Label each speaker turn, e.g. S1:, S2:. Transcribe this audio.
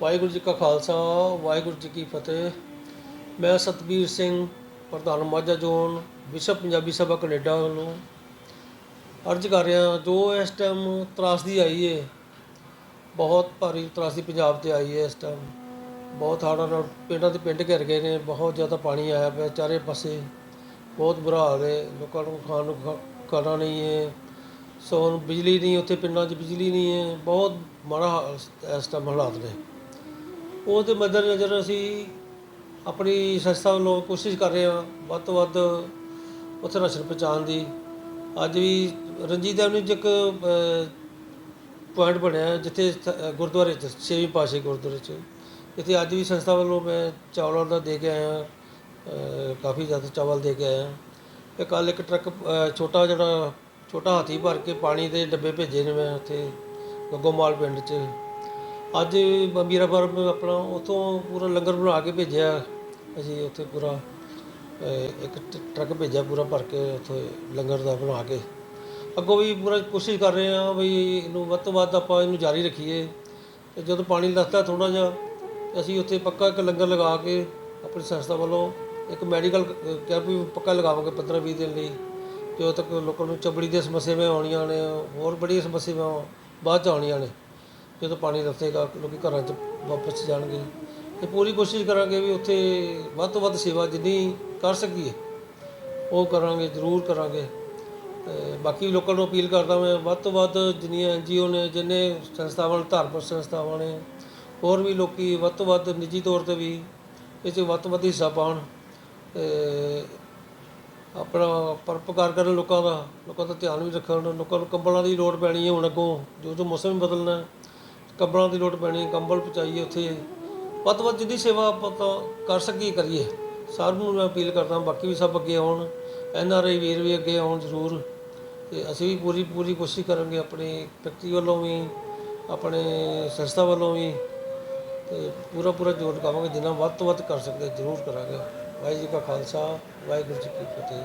S1: ਵਾਹਿਗੁਰੂ ਜੀ ਕਾ ਖਾਲਸਾ, ਵਾਹਿਗੁਰੂ ਜੀ ਕੀ ਫਤਿਹ। ਮੈਂ ਸਤਬੀਰ ਸਿੰਘ, ਪ੍ਰਧਾਨ ਮਾਝਾ ਜ਼ੋਨ, ਵਿਸ਼ਵ ਪੰਜਾਬੀ ਸਭਾ ਕੈਨੇਡਾ ਵੱਲੋਂ ਅਰਜ਼ ਕਰ ਰਿਹਾ ਜੋ ਇਸ ਟਾਈਮ ਤਰਾਸਦੀ ਆਈ ਹੈ ਬਹੁਤ ਭਾਰੀ ਤਰਾਸਦੀ ਪੰਜਾਬ ਤੇ ਆਈ ਹੈ ਇਸ ਟਾਈਮ ਬਹੁਤ ਹੜ੍ਹਾਂ ਨਾਲ ਪਿੰਡਾਂ ਦੇ ਪਿੰਡ ਘਿਰ ਗਏ ਨੇ, ਬਹੁਤ ਜ਼ਿਆਦਾ ਪਾਣੀ ਆਇਆ ਪਿਆ ਚਾਰੇ ਪਾਸੇ। ਬਹੁਤ ਬੁਰਾ ਹਾਲ ਹੈ ਲੋਕਾਂ ਨੂੰ ਖਾਣ ਨੂੰ ਖਾ- ਖਾਣਾ ਨਹੀਂ ਹੈ ਸੋ ਹੁਣ ਬਿਜਲੀ ਨਹੀਂ, ਉੱਥੇ ਪਿੰਡਾਂ 'ਚ ਬਿਜਲੀ ਨਹੀਂ ਹੈ ਬਹੁਤ ਮਾੜਾ ਹਾਲ ਇਸ ਟਾਈਮ ਹਾਲਾਤ ਨੇ। ਉਹਦੇ ਮੱਦੇਨਜ਼ਰ ਅਸੀਂ ਆਪਣੀ ਸੰਸਥਾ ਵੱਲੋਂ ਕੋਸ਼ਿਸ਼ ਕਰ ਰਹੇ ਹਾਂ ਵੱਧ ਤੋਂ ਵੱਧ ਉੱਥੇ ਰਾਸ਼ਨ ਪਹੁੰਚਾਉਣ ਦੀ। ਅੱਜ ਵੀ ਰਣਜੀਤ ਐਵਨਿਊ 'ਚ ਇੱਕ ਪੁਆਇੰਟ ਬਣਿਆ ਜਿੱਥੇ ਗੁਰਦੁਆਰੇ 'ਚ, ਛੇਵੀਂ ਪਾਸੇ ਗੁਰਦੁਆਰੇ 'ਚ। ਇੱਥੇ ਅੱਜ ਵੀ ਸੰਸਥਾ ਵੱਲੋਂ ਮੈਂ ਚਾਵਲਾਂ ਦਾ ਦੇ ਕੇ ਆਇਆ ਕਾਫੀ ਜ਼ਿਆਦਾ ਚਾਵਲ ਦੇ ਕੇ ਆਇਆ ਤੇ ਕੱਲ ਇੱਕ ਟਰੱਕ ਛੋਟਾ ਜਿਹੜਾ, ਛੋਟਾ ਹਾਥੀ ਭਰ ਕੇ ਪਾਣੀ ਦੇ ਡੱਬੇ ਭੇਜੇ ਨੇ ਮੈਂ ਉੱਥੇ, ਗੱਗੋਮਾਲ ਪਿੰਡ 'ਚ। ਅੱਜ ਬੰਬੀਰਾ ਆਪਣਾ ਉਥੋਂ ਪੂਰਾ ਲੰਗਰ ਬਣਾ ਕੇ ਭੇਜਿਆ। ਅਸੀਂ ਉੱਥੇ ਪੂਰਾ ਅਹ, ਇੱਕ ਟ- ਟਰੱਕ ਭੇਜਿਆ ਪੂਰਾ ਭਰ ਕੇ ਉੱਥੇ ਲੰਗਰ ਦਾ ਬਣਾ ਕੇ। ਅੱਗੋਂ ਵੀ ਪੂਰਾ ਕੋਸ਼ਿਸ਼ ਕਰ ਰਹੇ ਹਾਂ ਵੀ ਇਹਨੂੰ ਵੱਧ ਤੋਂ ਵੱਧ ਆਪਾਂ ਇਹਨੂੰ ਜਾਰੀ ਰੱਖੀਏ। ਤੇ ਜਦੋਂ ਪਾਣੀ ਲੱਥਦਾ ਥੋੜਾ ਜਿਹਾ ਤੇ ਅਸੀਂ ਉੱਥੇ ਪੱਕਾ ਇੱਕ ਲੰਗਰ ਲਗਾ ਕੇ ਆਪਣੀ ਸੰਸਥਾ ਵੱਲੋਂ ਇੱਕ ਮੈਡੀਕਲ ਕੈਂਪ ਵੀ ਪੱਕਾ ਲਗਾਵਾਂਗੇ 15 20 ਦਿਨ ਲਈ। ਜਦੋਂ ਤੱਕ ਲੋਕਾਂ ਨੂੰ ਚਮੜੀ ਦੀਆਂ ਸਮੱਸਿਆਵਾਂ ਆਉਣੀਆਂ ਨੇ ਹੋਰ ਬੜੀਆਂ ਸਮੱਸਿਆਵਾਂ ਬਾਅਦ ਚ ਆਉਣੀਆਂ ਨੇ। ਜਦੋਂ ਪਾਣੀ ਰਸੇਗਾ ਲੋਕੀ ਘਰਾਂ 'ਚ ਵਾਪਸ ਜਾਣਗੇ। ਤੇ ਪੂਰੀ ਕੋਸ਼ਿਸ਼ ਕਰਾਂਗੇ ਵੀ ਉੱਥੇ ਵੱਧ ਤੋਂ ਵੱਧ ਸੇਵਾ ਜਿੰਨੀ ਕਰ ਸਕੀਏ, ਉਹ ਕਰਾਂਗੇ, ਜ਼ਰੂਰ ਕਰਾਂਗੇ। ਤੇ ਬਾਕੀ ਲੋਕਾਂ ਨੂੰ ਅਪੀਲ ਕਰਦਾ ਮੈਂ, ਵੱਧ ਤੋਂ ਵੱਧ ਜਿੰਨੀਆਂ ਐਨਜੀਓ ਨੇ, ਜਿੰਨੇ ਸੰਸਥਾਵਾਂ ਨੇ, ਧਾਰਮਿਕ ਸੰਸਥਾਵਾਂ ਨੇ, ਹੋਰ ਵੀ ਲੋਕੀ ਵੱਧ ਤੋਂ ਵੱਧ ਨਿੱਜੀ ਤੌਰ ਤੇ ਵੀ ਇਹ 'ਚ ਵੱਧ ਤੋਂ ਵੱਧ ਹਿੱਸਾ ਪਾਉਣ। ਤੇ ਆਪਣਾ ਪਰਪਕਾਰ ਕਰਨ ਲੋਕਾਂ ਦਾ ਲੋਕਾਂ ਦਾ ਧਿਆਨ ਵੀ ਰੱਖਣ, ਲੋਕਾਂ ਨੂੰ ਕੰਬਲਾਂ ਦੀ ਲੋੜ ਪੈਣੀ ਹੈ ਹੁਣ ਅੱਗੋਂ ਜੋ ਜੋ ਮੌਸਮ ਬਦਲਣਾ ਕੰਬਲਾਂ ਦੀ ਲੋੜ ਪੈਣੀ, ਕੰਬਲ ਪਹੁੰਚਾਈਏ ਉੱਥੇ। ਵੱਧ ਤੋਂ ਵੱਧ ਜਿੰਨੀ ਸੇਵਾ ਆਪਾਂ ਤਾਂ ਕਰ ਸਕੀਏ, ਕਰੀਏ। ਸਾਰਿਆਂ ਨੂੰ ਮੈਂ ਅਪੀਲ ਕਰਦਾ, ਬਾਕੀ ਵੀ ਸਭ ਅੱਗੇ ਆਉਣ। ਐਨ ਆਰ ਆਈ ਵੀਰ ਵੀ ਅੱਗੇ ਆਉਣ ਜ਼ਰੂਰ। ਤੇ ਅਸੀਂ ਵੀ ਪੂਰੀ ਪੂਰੀ ਕੋਸ਼ਿਸ਼ ਕਰਾਂਗੇ ਆਪਣੀ ਫੈਕਟਰੀ ਵੱਲੋਂ ਵੀ, ਆਪਣੇ ਸੰਸਥਾ ਵੱਲੋਂ ਵੀ। ਤੇ ਪੂਰਾ ਪੂਰਾ ਜੋਰ ਲਗਾਵਾਂਗੇ, ਜਿੰਨਾ ਵੱਧ ਤੋਂ ਵੱਧ ਕਰ ਸਕਦੇ, ਜ਼ਰੂਰ ਕਰਾਂਗੇ। ਵਾਹਿਗੁਰੂ ਜੀ ਕਾ ਖਾਲਸਾ, ਵਾਹਿਗੁਰੂ ਜੀ ਕੀ ਫਤਿਹ।